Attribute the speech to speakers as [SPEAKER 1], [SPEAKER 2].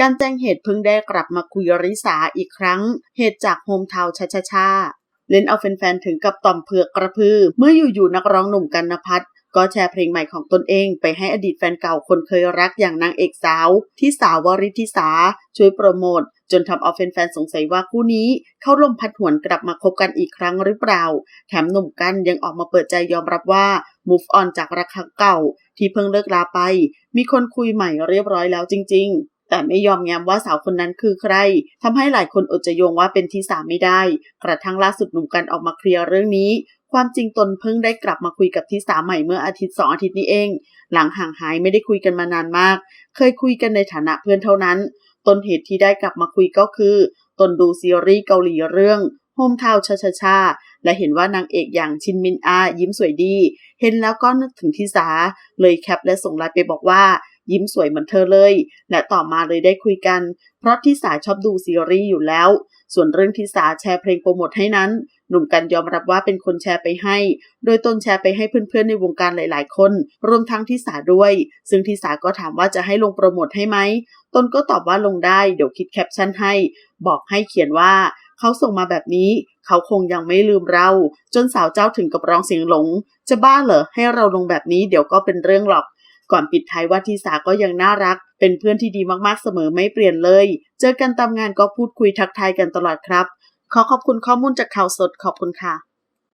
[SPEAKER 1] การแจ้งเหตุเพิ่งได้กลับมาคุยริสาอีกครั้ง เหตุจากโฮมทาวชาชาชาเล่นเอาแฟนๆถึงกับต่อมเผือกกระพือ เมื่ออยู่ๆนักร้องหนุ่มกันนพัฒน์ก็แชร์เพลงใหม่ของตนเองไปให้อดีตแฟนเก่าคนเคยรักอย่างนางเอกสาว ที่สาววริธิสา ช่วยโปรโมท จนทำเอาแฟนๆสงสัยว่าคู่นี้ เข้าลมพัดหวนกลับมาคบกันอีกครั้งหรือเปล่า แถมหนุ่มกันยังออกมาเปิดใจยอมรับว่า move on จากรักครั้งเก่า ที่เพิ่งเลิกลาไป มีคนคุยใหม่เรียบร้อยแล้วจริง ๆ แต่ไม่ยอมแง้มว่าสาวคนนั้นคือใครทำให้หลายคนอดจะโยงว่าเป็นที่สามไม่ได้ กระทั่งล่าสุดหนุ่มกันออกมาเคลียร์เรื่องนี้ ความจริงตนเพิ่งได้กลับมาคุยกับที่สาใหม่เมื่ออาทิตย์สองอาทิตย์นี้เอง หลังห่างหายไม่ได้คุยกันมานานมาก เคยคุยกันในฐานะเพื่อนเท่านั้น ต้นเหตุที่ได้กลับมาคุยก็คือ ตนดูซีรีส์เกาหลีเรื่องโฮมทาวชาชาชาและเห็นว่านางเอกอย่างชินมินอา ยิ้มสวยดี เห็นแล้วก็นึกถึงทิสา เลยแคปและส่งไลน์ไปบอกว่า ยิ้มสวยเหมือนเธอเลย และต่อมาเลยได้คุยกัน เพราะทิสาชอบดูซีรีส์อยู่แล้ว ส่วนเรื่องทิสาแชร์เพลงโปรโมทให้นั้น หนุ่มกันยอมรับว่าเป็นคนแชร์ไปให้ โดยตนแชร์ไปให้เพื่อนๆในวงการหลาย ๆ คน รวมทั้งทิสาด้วย ซึ่งทิสาก็ถามว่าจะให้ลงโปรโมทให้ไหม ตนก็ตอบว่าลงได้ เดี๋ยวคิดแคปชั่นให้ บอกให้เขียนว่าเขาส่งมาแบบนี้ เขาคงยังไม่ลืมเรา จนสาวเจ้าถึงกับร้องเสียงหลง จะบ้าเหรอให้เราลงแบบนี้เดี๋ยวก็เป็นเรื่องหรอก ก่อนปิดท้ายว่าทีสาก็ยังน่ารัก เป็นเพื่อนที่ดีมากๆเสมอไม่เปลี่ยนเลย เจอกันตามงานก็พูดคุยทักทายกันตลอดครับ ขอขอบคุณข้อมูลจากข่าวสดขอบคุณค่ะ